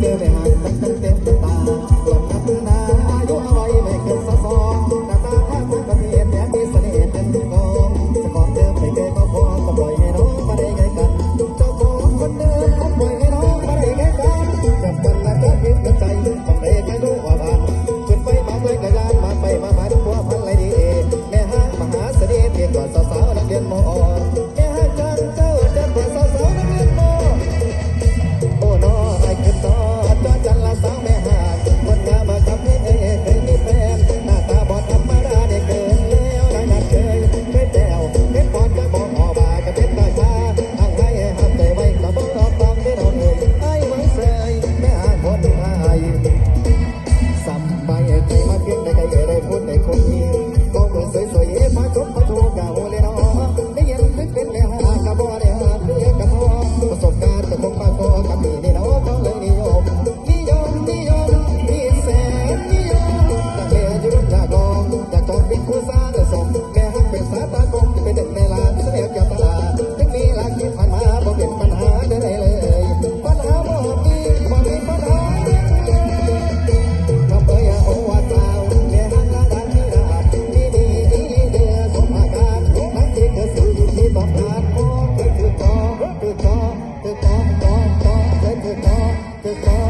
เจอได้หางตั้งตั้เต็มตาหลับนับพึ่นอายุอร่อยไม่เกิสะอหน้าตาข้คุณกระเยมแย้มมีเสน่ห์เป็นกองสองเดิมไม่เคก็พอต้อ te